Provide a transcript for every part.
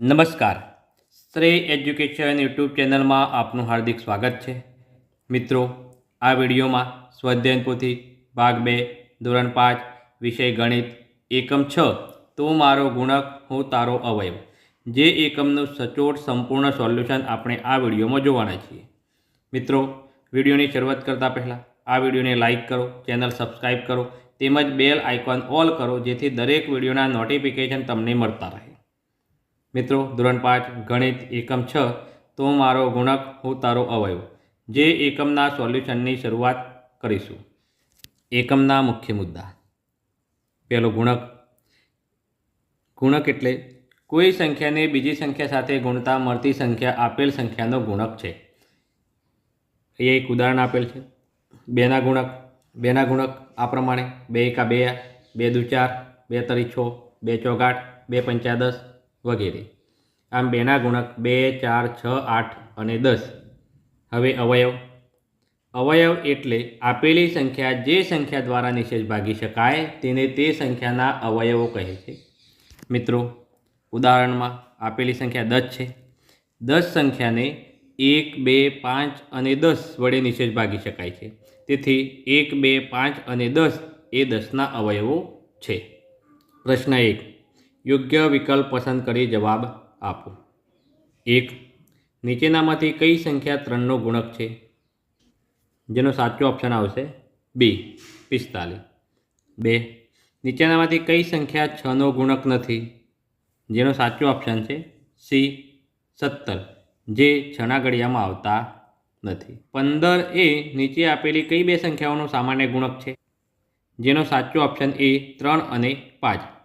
નમસ્કાર. શ્રેય education YouTube ચેનલમાં આપનું હાર્દિક સ્વાગત છે. મિત્રો, આ વિડીયોમાં સ્વાધ્યાયન ભાગ બે, ધોરણ પાંચ, વિષય ગણિત, એકમ છ, તો મારો ગુણક, હું તારો અવયવ, જે એકમનું સચોટ સંપૂર્ણ સોલ્યુશન આપણે આ વિડીયોમાં જોવાના છીએ. મિત્રો, વિડીયોની શરૂઆત કરતાં પહેલાં આ વિડીયોને લાઇક કરો, ચેનલ સબસ્ક્રાઈબ કરો, તેમજ બેલ આઇકોન ઓલ કરો, જેથી દરેક વિડીયોના નોટિફિકેશન તમને મળતા રહે. મિત્રો, ધોરણ પાંચ, ગણિત, એકમ છ, તો મારો ગુણક હું તારો અવયવ. જે એકમના સોલ્યુશનની શરૂઆત કરીશું. એકમના મુખ્ય મુદ્દા. પહેલો ગુણક. ગુણક એટલે કોઈ સંખ્યાને બીજી સંખ્યા સાથે ગુણતા મળતી સંખ્યા આપેલ સંખ્યાનો ગુણક છે. અહીંયા એક ઉદાહરણ આપેલ છે. બેના ગુણક. બેના ગુણક આ પ્રમાણે. બે એકા બે બે દુ ચાર, બે તરી છ, બે ચોગાઠ બે પંચા દસ વગેરે. આમ બેના ગુણક બે, ચાર, છ, આઠ અને દસ. હવે અવયવ. અવયવ એટલે આપેલી સંખ્યા જે સંખ્યા દ્વારા નિશેષ ભાગી શકાય તેને તે સંખ્યાના અવયવો કહે છે. મિત્રો, ઉદાહરણમાં આપેલી સંખ્યા દસ છે. દસ સંખ્યાને એક, બે, પાંચ અને દસ વડે નિશેષ ભાગી શકાય છે. તેથી એક, બે, પાંચ અને દસ એ દસના અવયવો છે. પ્રશ્ન એક. યોગ્ય વિકલ્પ પસંદ કરી જવાબ આપો. એક, નીચેનામાંથી કઈ સંખ્યા ત્રણનો ગુણક છે? જેનો સાચો ઓપ્શન આવશે બી પિસ્તાલીસ. બે, નીચેનામાંથી કઈ સંખ્યા છનો ગુણક નથી? જેનો સાચો ઓપ્શન છે સી સત્તર, જે છના ઘડિયામાં આવતા નથી. પંદર એ નીચે આપેલી કઈ બે સંખ્યાઓનો સામાન્ય ગુણક છે? જેનો સાચો ઓપ્શન એ ત્રણ અને પાંચ.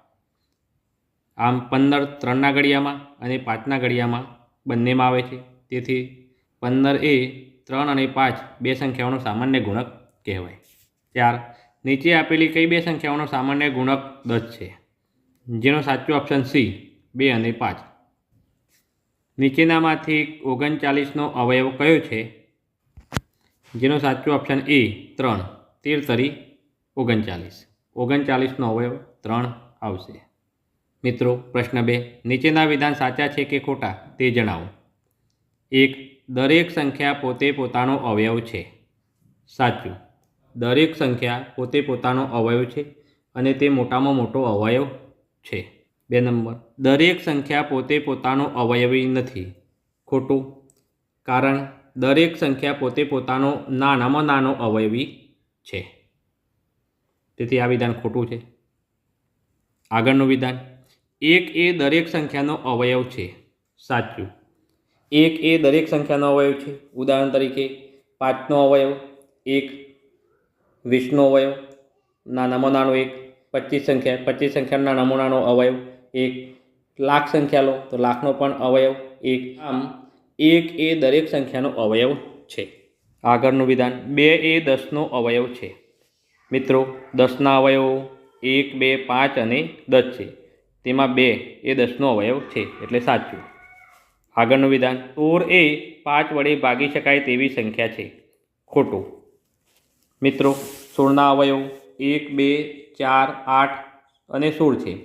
આમ પંદર ત્રણના ઘડિયામાં અને પાંચના ઘડિયામાં બંનેમાં આવે છે. તેથી પંદર એ ત્રણ અને પાંચ બે સંખ્યાઓનો સામાન્ય ગુણક કહેવાય. ચાર, નીચે આપેલી કઈ બે સંખ્યાઓનો સામાન્ય ગુણક દસ છે? જેનો સાચો ઓપ્શન સી, બે અને પાંચ. નીચેનામાંથી ઓગણચાલીસનો અવયવ કયો છે? જેનો સાચો ઓપ્શન એ ત્રણ, તેર તરી ઓગણચાલીસ. ઓગણચાલીસનો અવયવ ત્રણ આવશે. મિત્રો, પ્રશ્ન બે. નીચેના વિધાન સાચા છે કે ખોટા? તે જણાવો. એક, દરેક સંખ્યા પોતે પોતાનો અવયવ છે. સાચું. દરેક સંખ્યા પોતે પોતાનો અવયવ છે અને તે મોટામાં મોટો અવયવ છે. બે નંબર. દરેક સંખ્યા પોતે પોતાનો અવયવી નથી. ખોટું. કારણ, દરેક સંખ્યા પોતે પોતાનો નાનામાં નાનો અવયવી છે. તેથી આ વિધાન ખોટું છે. આગળનું વિધાન. એક એ દરેક સંખ્યાનો અવયવ છે. સાચું. એક એ દરેક સંખ્યાનો અવયવ છે. ઉદાહરણ તરીકે પાંચનો અવયવ, એક વીસનો અવયવ, નાનામાં નાનો એક, પચીસ સંખ્યા, પચીસ સંખ્યાના નાનામાં નાનો અવયવ, એક લાખ સંખ્યા લો તો લાખનો પણ અવયવ, એક. આમ એક એ દરેક સંખ્યાનો અવયવ છે. આગળનું વિધાન, બે એ દસનો અવયવ છે. મિત્રો, દસના અવયવો એક, બે, પાંચ અને દસ છે. તેમાં બે, એ દસનો અવયવ છે, એટલે સાચું. આગળનું વિધાન તોર એ પાંચ વડે ભાગી શકાય તેવી સંખ્યા છે. ખોટું. મિત્રો, સોળના અવયવ, એક, બે, ચાર, આઠ અને સોળ છે.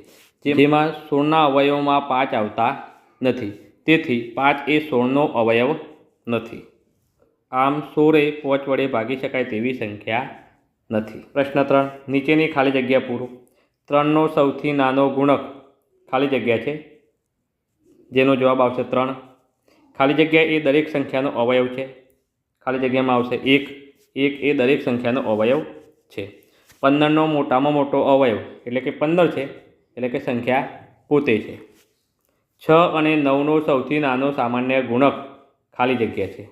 જેમાં સોળના અવયવમાં પાંચ આવતા નથી. તેથી પાંચ એ સોળનો અવયવ નથી. આમ સોળે પાંચ વડે ભાગી શકાય તેવી સંખ્યા નથી. પ્રશ્ન ત્રણ, નીચેની ખાલી જગ્યા પૂરો. ત્રણનો સૌથી નાનો ગુણક ખાલી જગ્યા છે. જેનો જવાબ આવશે ત્રણ. ખાલી જગ્યા એ દરેક સંખ્યાનો અવયવ છે. ખાલી જગ્યામાં આવશે એક. એક એ દરેક સંખ્યાનો અવયવ છે. પંદરનો મોટામાં મોટો અવયવ એટલે કે પંદર છે, એટલે કે સંખ્યા પોતે છે. છ અને નવનો સૌથી નાનો સામાન્ય ગુણક ખાલી જગ્યા છે.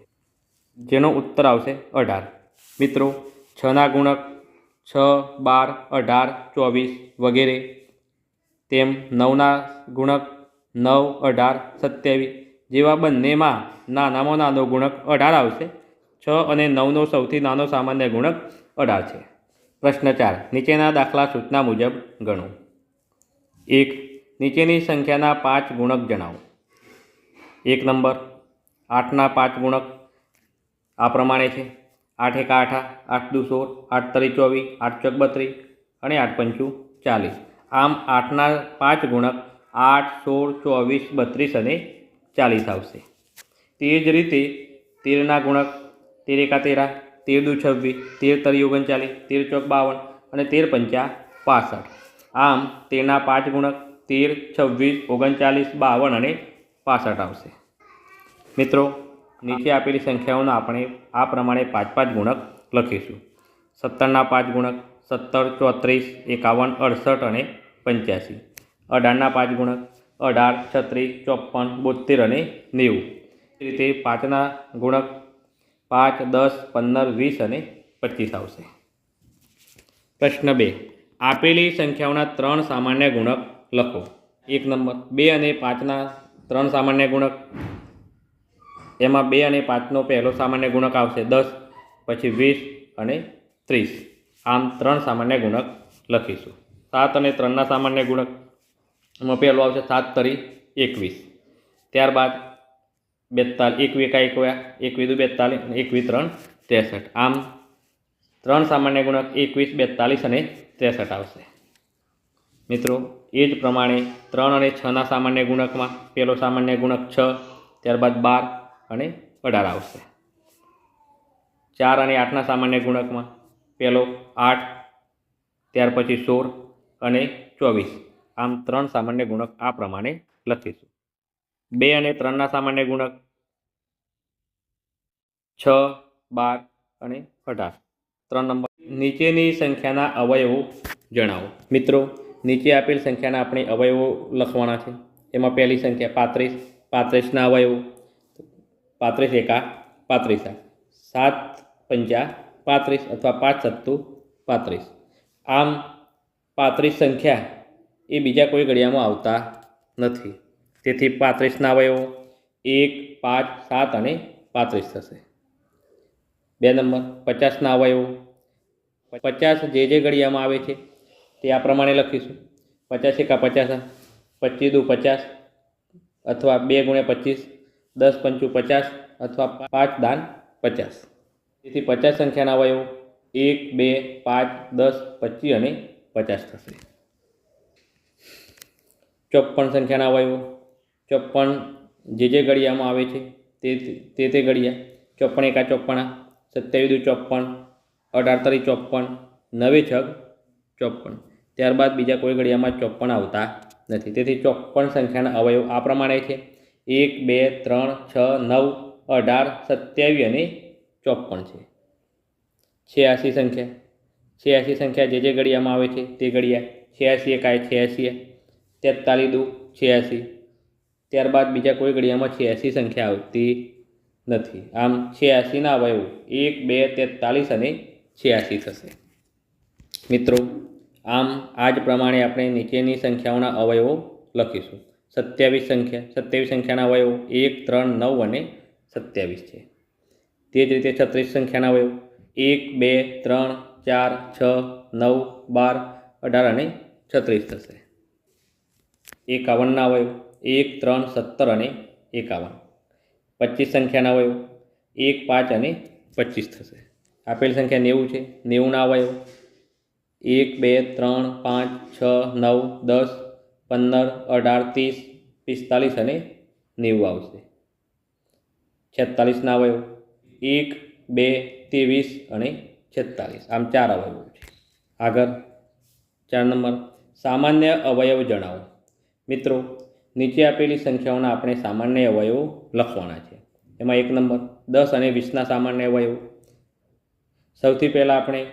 જેનો ઉત્તર આવશે અઢાર. મિત્રો, છના ગુણક, છ બાર અઢાર ચોવીસ વગેરે તેમ નવના ગુણક નવ અઢાર સત્યાવીસ જેવા બંનેમાં નાનામાં નાનો ગુણક અઢાર આવશે. છ અને નવનો સૌથી નાનો સામાન્ય ગુણક અઢાર છે. પ્રશ્ન ચાર. નીચેના દાખલા સૂચના મુજબ ગણો. એક. નીચેની સંખ્યાના પાંચ ગુણક જણાવો. એક નંબર. આઠના પાંચ ગુણક આ પ્રમાણે છે. આઠ એક આઠ આઠ દુ સોળ આઠ તરી ચોવીસ આઠ ચોક બત્રીસ અને આઠ પંચું ચાલીસ. આમ આઠના પાંચ ગુણક આઠ, સોળ, ચોવીસ, બત્રીસ અને ચાલીસ આવશે. તે જ રીતે તેરના ગુણક તેર એકા તેરા તેર દુ છવ્વીસ, તેર તરી ઓગણચાલીસ, તેર ચોક બાવન અને તેર પંચા પાસઠ. આમ તેના પાંચ ગુણક તેર, છવ્વીસ, ઓગણચાલીસ, બાવન અને પાસઠ આવશે. મિત્રો, નીચે આપેલી સંખ્યાઓના આપણે આ પ્રમાણે પાંચ પાંચ ગુણક લખીશું. સત્તરના પાંચ ગુણક સત્તર, ચોત્રીસ, એકાવન, અડસઠ અને પંચ્યાસી. અઢારના પાંચ ગુણક અઢાર, છત્રીસ, ચોપન બોતેર અને નેવું. એ રીતે પાંચના ગુણક પાંચ, દસ, પંદર, વીસ અને પચીસ આવશે. પ્રશ્ન બે. આપેલી સંખ્યાઓના ત્રણ સામાન્ય ગુણક લખો. એક નંબર, બે અને પાંચના ત્રણ સામાન્ય ગુણક. એમાં બે અને પાંચનો પહેલો સામાન્ય ગુણક આવશે દસ, પછી વીસ અને ત્રીસ. આમ ત્રણ સામાન્ય ગુણક લખીશું. સાત અને ત્રણના સામાન્ય ગુણકમાં પહેલો આવશે સાત તરી એકવીસ. ત્યારબાદ બેતાલીસ એકા એકવ્યા એકવી દુ બેતાલીસ અને એકવી ત્રણ ત્રેસઠ. આમ ત્રણ સામાન્ય ગુણક એકવીસ, બેતાલીસ અને ત્રેસઠ આવશે. મિત્રો, એ જ પ્રમાણે ત્રણ અને છના સામાન્ય ગુણકમાં પહેલો સામાન્ય ગુણક છ, ત્યારબાદ બાર અને અઢાર આવશે. ચાર અને આઠના સામાન્ય ગુણકમાં પહેલો આઠ, ત્યાર પછી સોળ અને ચોવીસ. આમ ત્રણ સામાન્ય ગુણક આ પ્રમાણે લખીશું. બે અને ત્રણના સામાન્ય ગુણક. છ, બાર અને અઢાર. ત્રણ નંબર. નીચેની સંખ્યાના અવયવો જણાવો. મિત્રો, નીચે આપેલ સંખ્યાના આપણે અવયવો લખવાના છે. એમાં પહેલી સંખ્યા પાંત્રીસ, પાંત્રીસના અવયવો. પાંત્રીસ એકા, પાંત્રીસ સાત પંચા પાંત્રીસ અથવા પાંચ સત્તુ પાંત્રીસ. આમ પાંત્રીસ સંખ્યા એ બીજા કોઈ ઘડિયામાં આવતા નથી. તેથી પાંત્રીસના અવયવો એક, પાંચ, સાત અને પાંત્રીસ થશે. બે નંબર પચાસના અવયવો પચાસ જે જે ઘડિયામાં આવે છે તે આ પ્રમાણે લખીશું. પચાસ એકા પચાસ, પચીસ દુ પચાસ અથવા બે ગુણ્યા પચીસ, દસ પંચુ પચાસ અથવા પાંચ દાન પચાસ. તેથી પચાસ સંખ્યાના અવયવો એક, બે, પાંચ, દસ, પચીસ અને પચાસ થશે. ચોપ્પન સંખ્યાના અવયવો. ચોપ્પન જે જે ઘડિયામાં આવે છે, તે તે તે ઘડિયા ચોપ્પન એકા ચોપ્પન સત્યાવીસ દુ ચોપ્પન અઢાર તરી ચોપ્પન નવે છગ ચોપ્પન ત્યારબાદ બીજા કોઈ ઘડિયામાં ચોપ્પન આવતા નથી. તેથી ચોપ્પન સંખ્યાના અવયવ આ પ્રમાણે છે. એક, બે, ત્રણ, છ, નવ, અઢાર, સત્યાવીસ અને ચોપ્પન છે. છ્યાસી સંખ્યા. છ્યાસી સંખ્યા જે જે ઘડિયામાં આવે છે તે ઘડિયા છ્યાસી એકાય છ્યાસી તેતાલીસ દુ છ્યાસી. ત્યારબાદ બીજા કોઈ ઘડિયામાં છ્યાસી સંખ્યા આવતી નથી. આમ છ્યાસીના અવયવો એક, બે, તેતાલીસ અને છ્યાસી થશે. મિત્રો, આમ આ જ પ્રમાણે આપણે નીચેની સંખ્યાઓના અવયવો લખીશું. સત્યાવીસ સંખ્યા, સત્યાવીસ સંખ્યાના અવયવો એક, ત્રણ, નવ અને સત્યાવીસ છે. તે જ રીતે છત્રીસ સંખ્યાના અવયવો એક, બે, ત્રણ ચાર, છ, નવ, બાર, અઢાર અને છત્રીસ થશે. એકાવનના અવયવ. એક, ત્રણ, સત્તર અને એકાવન. પચીસ સંખ્યાના અવયવ. એક, પાંચ અને પચીસ થશે. આપેલ સંખ્યા નેવું છે. નેવુંના અવયવ. એક, બે, ત્રણ, પાંચ, છ, નવ, દસ, પંદર, અઢાર, ત્રીસ, પિસ્તાલીસ અને નેવું આવશે. છેતાલીસના અવયવ. એક, બે, ત્રેવીસ અને છેતાલીસ. આમ ચાર અવયવો છે. આગળ, ચાર નંબર, સામાન્ય અવયવ જણાવો. મિત્રો, નીચે આપેલી સંખ્યાઓના આપણે સામાન્ય અવયવો લખવાના છે. એમાં એક નંબર, દસ અને વીસના સામાન્ય અવયવો. સૌથી પહેલાં આપણે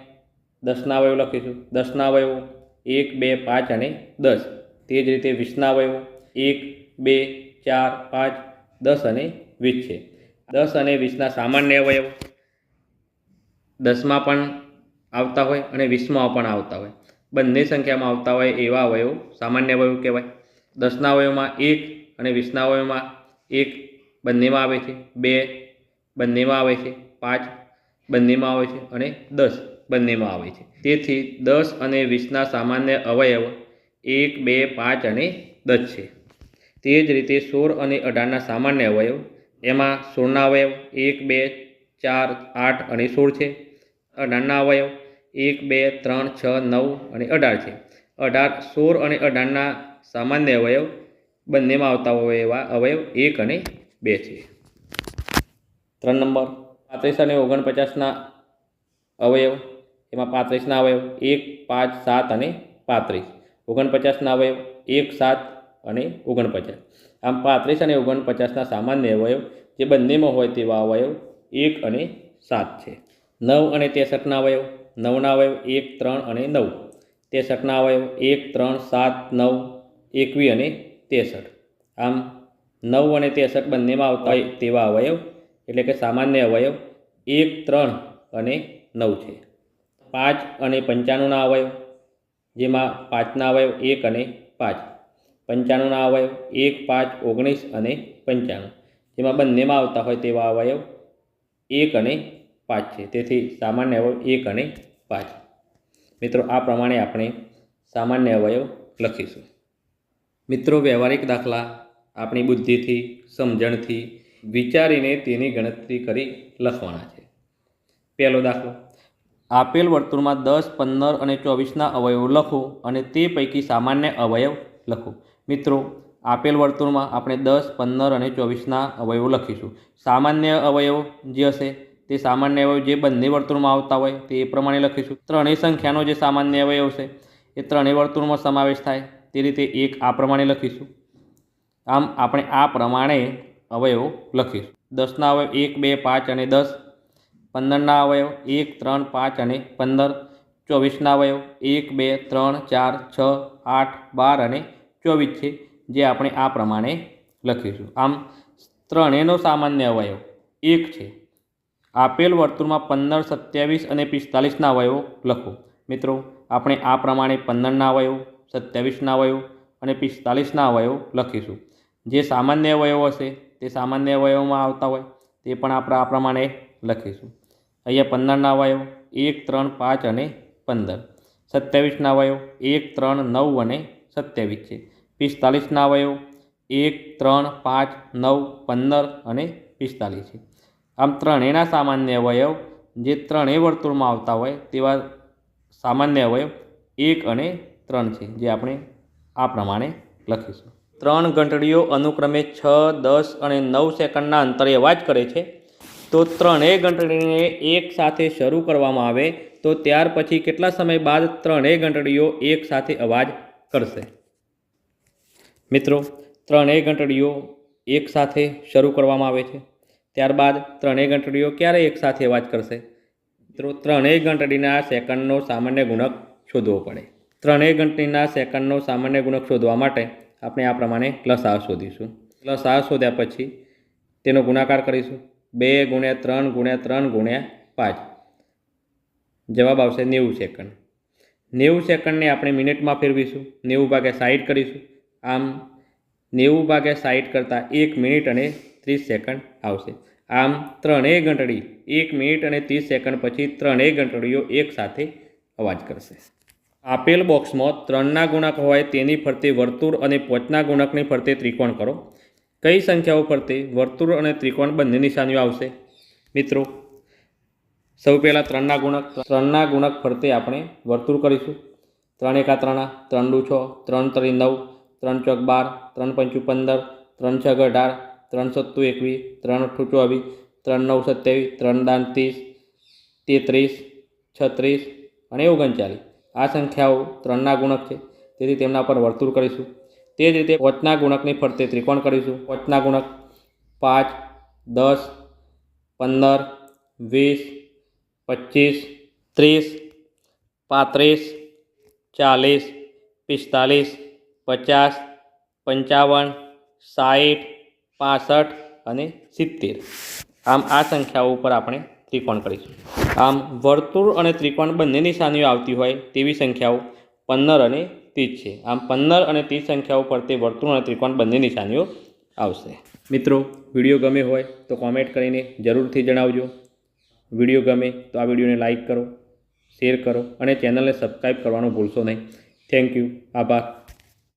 દસના અવયવ લખીશું. દસના અવયવો, એક, બે, પાંચ અને દસ. તે જ રીતે વીસના અવયવો, એક, બે, ચાર, પાંચ, દસ અને વીસ છે. દસ અને વીસના સામાન્ય અવયવ. દસમાં પણ આવતા હોય અને વીસમાં પણ આવતા હોય. બંને સંખ્યામાં આવતા હોય એવા અવયવ સામાન્ય અવયવ કહેવાય. દસના અવયવમાં એક અને વીસના અવયવમાં એક બંનેમાં આવે છે. બે બંનેમાં આવે છે. પાંચ બંનેમાં આવે છે અને દસ બંનેમાં આવે છે. તેથી દસ અને વીસના સામાન્ય અવયવ એક, બે, પાંચ અને દસ છે. તે જ રીતે સોળ અને અઢારના સામાન્ય અવયવ, એમાં સોળના અવયવ એક, બે, ચાર, આઠ અને સોળ છે. અઢારના અવયવ, એક, બે, ત્રણ, છ, નવ અને અઢાર છે. અઢાર, સોળ અને અઢારના સામાન્ય અવયવ, બંનેમાં આવતા હોય એવા અવયવ એક અને બે છે. ત્રણ નંબર, પાંત્રીસ અને ઓગણપચાસના અવયવ, એમાં પાંત્રીસના અવયવ, એક, પાંચ, સાત અને પાંત્રીસ. ઓગણપચાસના અવયવ, એક, સાત અને ઓગણપચાસ. આમ પાંત્રીસ અને ઓગણપચાસના સામાન્ય અવયવ, જે બંનેમાં હોય તેવા અવયવ, એક અને સાત છે. નવ અને તેસઠના અવયવ નવના અવયવ એક, ત્રણ અને નવ. તેસઠના અવયવ એક, ત્રણ, સાત, નવ, એકવી અને તેસઠ. આમ નવ અને તેસઠ બંનેમાં આવતા હોય તેવા અવયવ, એટલે કે સામાન્ય અવયવ, એક, ત્રણ અને નવ છે. પાંચ અને પંચાણુંના અવયવ, જેમાં પાંચના અવયવ એક અને પાંચ. પંચાણુંના અવયવ એક, પાંચ, ઓગણીસ અને પંચાણું, જેમાં બંનેમાં આવતા હોય તેવા અવયવ, એક અને પાંચ છે. તેથી સામાન્ય અવયવ એક અને પાંચ. મિત્રો, આ પ્રમાણે આપણે સામાન્ય અવયવ લખીશું. મિત્રો, વ્યવહારિક દાખલા આપણી બુદ્ધિથી, સમજણથી વિચારીને તેની ગણતરી કરી લખવાના છે. પહેલો દાખલો. આપેલ વર્તુળમાં દસ, પંદર અને ચોવીસના અવયવો લખો અને તે પૈકી સામાન્ય અવયવ લખો. મિત્રો, આપેલ વર્તુળમાં આપણે દસ, પંદર અને ચોવીસના અવયવો લખીશું. સામાન્ય અવયવો જે હશે? તે સામાન્ય અવયવ જે બંને વર્તુળમાં આવતા હોય તે એ પ્રમાણે લખીશું. ત્રણેય સંખ્યાનો જે સામાન્ય અવયવ છે, એ ત્રણેય વર્તુળમાં સમાવેશ થાય. તે રીતે એક આ પ્રમાણે લખીશું. આમ આપણે આ પ્રમાણે અવયવો લખીશું. દસના અવયવ એક, બે, પાંચ અને દસ. પંદરના અવયવ એક, ત્રણ, પાંચ અને પંદર. ચોવીસના અવયવ એક, બે, ત્રણ, ચાર, છ, આઠ, બાર અને ચોવીસ છે, જે આપણે આ પ્રમાણે લખીશું. આમ ત્રણેયનો સામાન્ય અવયવ એક છે. આપેલ વર્તુળમાં પંદર, સત્યાવીસ અને પિસ્તાલીસના અવયવો લખો. મિત્રો, આપણે આ પ્રમાણે પંદરના અવયવ સત્યાવીસના અવયવ અને પિસ્તાલીસના અવયવો લખીશું. જે સામાન્ય અવયવો હશે, તે સામાન્ય અવયવમાં આવતા હોય, તે પણ આપણે આ પ્રમાણે લખીશું. અહીંયા પંદરના અવયવ એક, ત્રણ, પાંચ અને પંદર. સત્યાવીસના અવયવ એક, ત્રણ, નવ અને સત્યાવીસ છે. પિસ્તાલીસના અવયવ એક, ત્રણ, પાંચ, નવ, પંદર અને પિસ્તાલીસ છે. આમ ત્રણેયના સામાન્ય અવયવ, જે ત્રણેય વર્તુળમાં આવતા હોય તેવા સામાન્ય અવયવ, એક અને ત્રણ છે, જે આપણે આ પ્રમાણે લખીશું. ત્રણ ઘંટડીઓ અનુક્રમે છ, દસ અને નવ સેકન્ડના અંતરે અવાજ કરે છે. તો ત્રણેય ઘંટડીને એક સાથે શરૂ કરવામાં આવે, તો ત્યાર પછી કેટલા સમય બાદ ત્રણેય ઘંટડીઓ એક સાથે અવાજ કરશે? મિત્રો, ત્રણેય ઘંટડીઓ એક સાથે શરૂ કરવામાં આવે છે. ત્યારબાદ ત્રણેય ઘંટડીઓ ક્યારે એક સાથે અવાજ કરશે? મિત્રો, ત્રણેય ઘંટડીના સેકન્ડનો સામાન્ય ગુણક શોધવો પડે. ત્રણેય ઘંટડીના સેકન્ડનો સામાન્ય ગુણક શોધવા માટે આપણે આ પ્રમાણે લસાહ શોધીશું. લસાહ શોધ્યા પછી તેનો ગુણાકાર કરીશું. બે ગુણ્યા ત્રણ ગુણ્યા ત્રણ ગુણ્યા પાંચ. જવાબ આવશે નેવું સેકન્ડ. નેવું સેકન્ડને આપણે મિનિટમાં ફેરવીશું. નેવું ભાગે સાઠ કરીશું. આમ નેવું ભાગે સાઠ કરતાં એક મિનિટ અને ત્રીસ સેકન્ડ આવશે. આમ ત્રણેય ઘંટડી એક મિનિટ અને ત્રીસ સેકન્ડ પછી ત્રણેય ઘંટડીઓ એક સાથે અવાજ કરશે. આપેલ બોક્સમાં ત્રણના ગુણાક હોય તેની ફરતે વર્તુળ અને પોચના ગુણાકની ફરતે ત્રિકોણ કરો. કઈ સંખ્યાઓ ફરતે વર્તુળ અને ત્રિકોણ બંને નિશાનીઓ આવશે? મિત્રો, સૌ પહેલાં ત્રણના ગુણક ત્રણના ગુણક ફરતે આપણે વર્તુળ કરીશું. ત્રણ એકા ત્રણ ત્રણ દુ છ, ત્રણ ત્રણ નવ, ત્રણ ચોક બાર, ત્રણ પંચું પંદર, ત્રણ છ અઢાર ત્રણ સત્તુ એકવીસ, ત્રણ અઠ્ઠું ચોવીસ, ત્રણ નવ સત્યાવીસ, ત્રણ દાન ત્રીસ, તેત્રીસ, છત્રીસ અને ઓગણચાલીસ. આ સંખ્યાઓ ત્રણના ગુણક છે. તેથી તેમના પર વર્તુળ કરીશું. તે જ રીતે પોચના ગુણકની ફરતે ત્રિકોણ કરીશું. પોચના ગુણક પાંચ, દસ, પંદર, વીસ, પચીસ, ત્રીસ, પાંત્રીસ, ચાલીસ, પિસ્તાલીસ, પચાસ, પંચાવન સાઠ પાસઠ અને સિત્તેર. આમ આ સંખ્યાઓ ઉપર આપણે ત્રિકોણ કરીશું. આમ વર્તુળ અને ત્રિકોણ બંને નિશાનીઓ આવતી હોય તેવી સંખ્યાઓ પંદર અને ત્રીસ છે. આમ પંદર અને ત્રીસ સંખ્યાઓ પર તે વર્તુળ અને ત્રિકોણ બંને નિશાનીઓ આવશે. મિત્રો, વીડિયો ગમે હોય તો કોમેન્ટ કરીને જરૂરથી જણાવજો. વીડિયો ગમે તો આ વિડીયોને લાઇક કરો શેર કરો અને ચેનલને સબસ્ક્રાઈબ કરવાનું ભૂલશો નહીં. થેન્ક યુ આભાર.